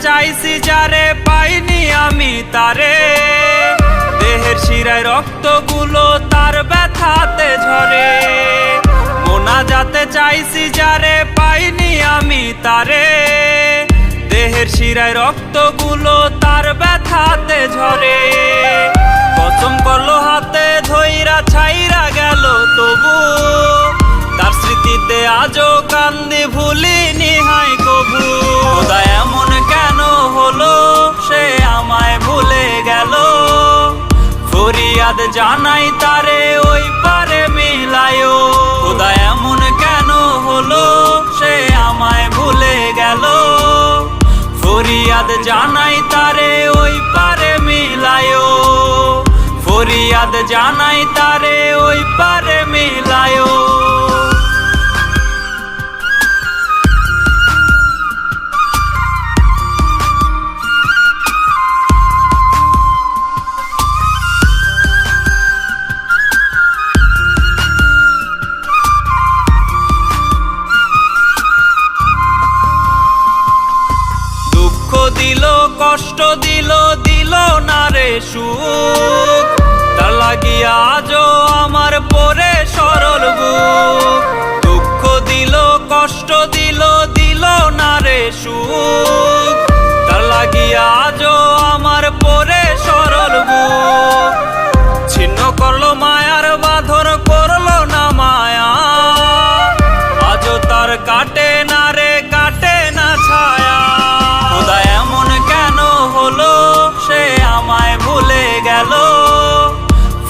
চাইছি যারে পাইনি আমি তারে। দেহের শিরায় রক্তগুলো তার ব্যথাতে ঝরে। মোনা যাতে চাইছি যারে পাইনি আমি তারে। দেহের শিরায় রক্তগুলো তার ব্যথাতে ঝরে। কসম করল হাতে ধইরা ছাইরা গেল তবু। তার স্মৃতিতে আজও কান্দি ভুলিনি ফরিয়াদ জানাই তারে, ওই পারে মিলায়ও। খোদা এমন কেন হলো, সে আমায় ভুলে গেল। ফরিয়াদ জানাই তারে, ওই পারে মিলায়ও। ফরিয়াদ জানাই তারে, ওই পারে মিলায়ও। দিল কষ্ট দিল দিল না রে সুখ। তার লাগিয়া আজও আমার পরে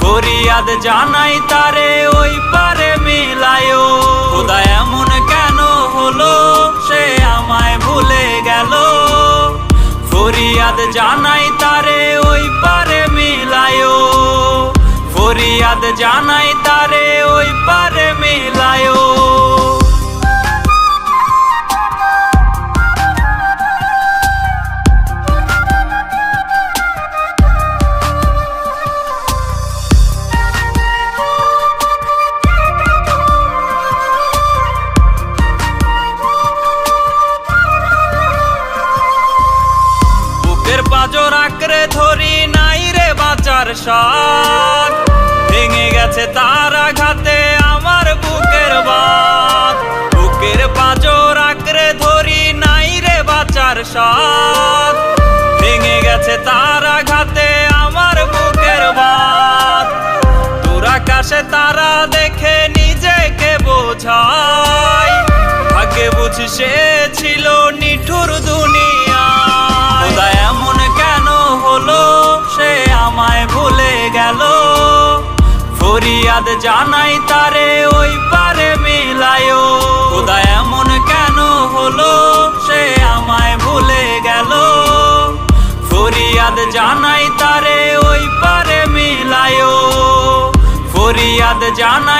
ফরিয়াদ জানাই তারে, ওই পারে মিলায়ও। খোদা এমন কেন হলো, সে আমায় ভুলে গেল। ফরিয়াদ জানাই তারে, ওই পারে মিলায়ও। ফরিয়াদ জানাই তারে, ওই পারে মিলায়ও। সাথ ভেঙে গেছে তার আঘাতে আমার বুকের বাত বুকের পাজর আঁকড়ে ধরি নাই রে বাঁচার সাথ ভেঙে গেছে তার আঘাতে আমার বুকের বাত তোর আকাশে তারা দেখে নিজেকে বোঝাই ভাগ্যে বুঝি সে ছিল নিঠুর দুনিয়া এমন কেন হলো? ফরিয়াদ জানাই তারে, ওই পারে মিলায়ও খোদা এমন কেন হলো, সে আমায় ভুলে গেল। ফরিয়াদ জানাই তারে, ওই পারে মিলায়ও ফরিয়াদ জানাই